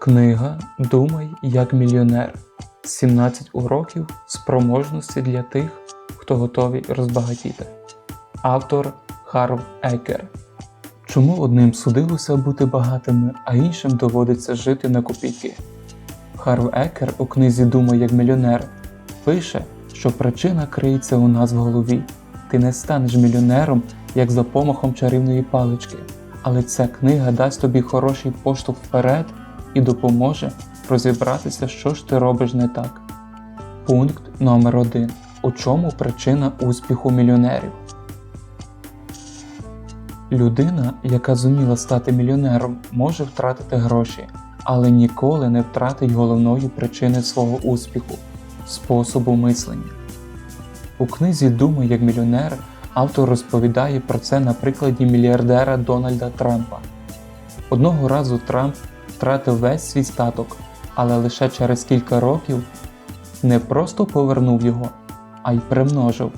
Книга Думай як мільйонер. 17 уроків спроможності для тих, хто готовий розбагатіти. Автор Харв Екер. Чому одним судилося бути багатими, а іншим доводиться жити на копійки? Харв Екер у книзі Думай як мільйонер пише, що причина криється у нас в голові. Ти не станеш мільйонером, як за помахом чарівної палички, але ця книга дасть тобі хороший поштовх вперед і допоможе розібратися, що ж ти робиш не так. Пункт номер 1 У чому причина успіху мільйонерів? Людина, яка зуміла стати мільйонером, може втратити гроші, але ніколи не втратить головної причини свого успіху способу мислення. У книзі Думай як мільйонер автор розповідає про це на прикладі мільярдера Дональда Трампа. Одного разу Трамп втратив весь свій статок, але лише через кілька років не просто повернув його, а й примножив.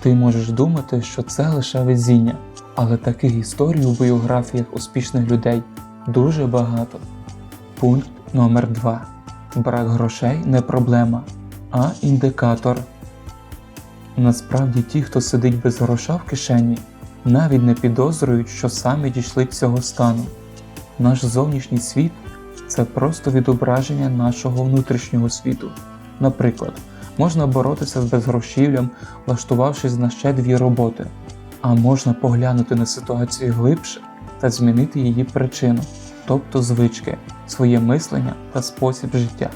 Ти можеш думати, що це лише везіння, але таких історій у біографіях успішних людей дуже багато. Пункт номер 2 Брак грошей не проблема, а індикатор. Насправді ті, хто сидить без гроша в кишені, навіть не підозрюють, що саме дійшли цього стану. Наш зовнішній світ це просто відображення нашого внутрішнього світу. Наприклад, можна боротися з безгрошівлям, влаштувавшись на ще дві роботи, а можна поглянути на ситуацію глибше та змінити її причину, тобто звички, своє мислення та спосіб життя.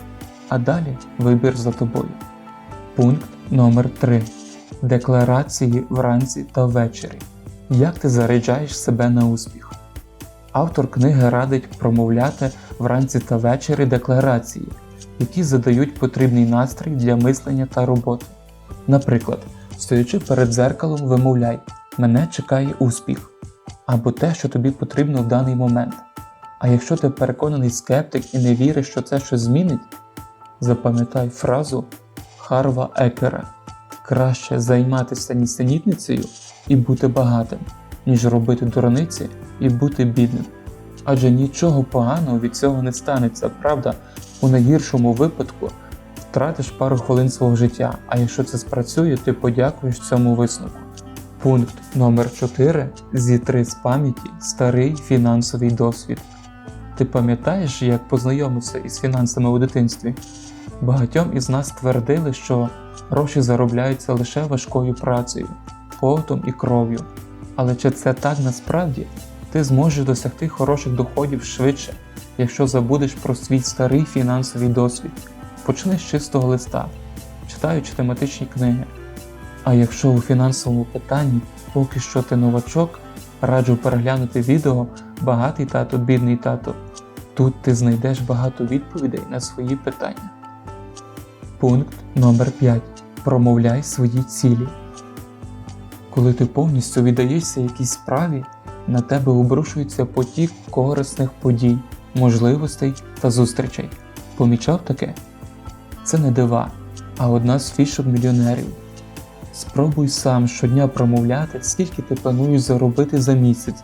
А далі вибір за тобою. Пункт номер 3 Декларації вранці та ввечері. Як ти заряджаєш себе на успіх? Автор книги радить промовляти вранці та ввечері декларації, які задають потрібний настрій для мислення та роботи. Наприклад, стоячи перед дзеркалом, вимовляй Мене чекає успіх або те, що тобі потрібно в даний момент. А якщо ти переконаний скептик і не віриш, що це щось змінить, запам'ятай фразу Харва Екера краще займатися нісенітницею і бути багатим, ніж робити дурниці і бути бідним. Адже нічого поганого від цього не станеться, правда, у найгіршому випадку втратиш пару хвилин свого життя, а якщо це спрацює, ти подякуєш цьому висновку. Пункт номер 4 Зітри з пам'яті старий фінансовий досвід. Ти пам'ятаєш, як познайомився із фінансами у дитинстві? Багатьом із нас твердили, що гроші заробляються лише важкою працею, потом і кров'ю. Але чи це так насправді? Ти зможеш досягти хороших доходів швидше, якщо забудеш про свій старий фінансовий досвід. Почни з чистого листа, читаючи тематичні книги. А якщо у фінансовому питанні поки що ти новачок, раджу переглянути відео Багатий тато, бідний тато. Тут ти знайдеш багато відповідей на свої питання. Пункт номер 5 Промовляй свої цілі. Коли ти повністю віддаєшся якійсь справі, на тебе обрушується потік корисних подій, можливостей та зустрічей. Помічав таке? Це не дива, а одна з фішок мільйонерів. Спробуй сам щодня промовляти, скільки ти плануєш заробити за місяць,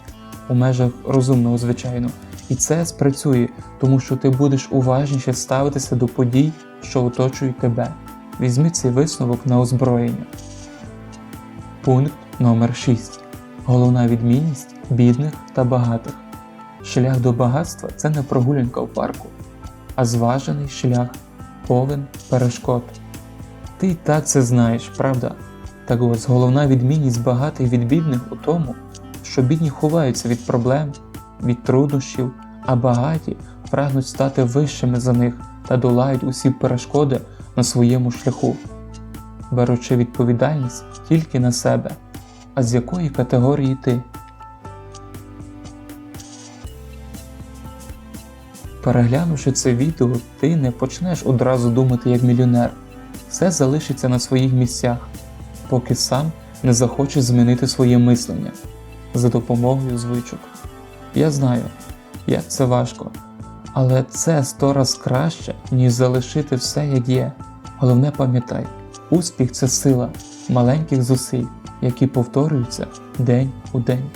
у межах розумного, звичайно, і це спрацює, тому що ти будеш уважніше ставитися до подій, що оточують тебе. Візьми цей висновок на озброєння. Пункт номер 6 Головна відмінність бідних та багатих. Шлях до багатства це не прогулянка в парку, а зважений шлях, повен перешкод. Ти й так це знаєш, правда? Так ось головна відмінність багатих від бідних у тому, що бідні ховаються від проблем, від труднощів, а багаті прагнуть стати вищими за них та долають усі перешкоди на своєму шляху, беручи відповідальність тільки на себе. А з якої категорії ти? Переглянувши це відео, ти не почнеш одразу думати як мільйонер. Все залишиться на своїх місцях, поки сам не захочеш змінити своє мислення за допомогою звичок. Я знаю, як це важко, але це сто раз краще, ніж залишити все як є. Головне пам'ятай, успіх це сила маленьких зусиль, які повторюються день у день.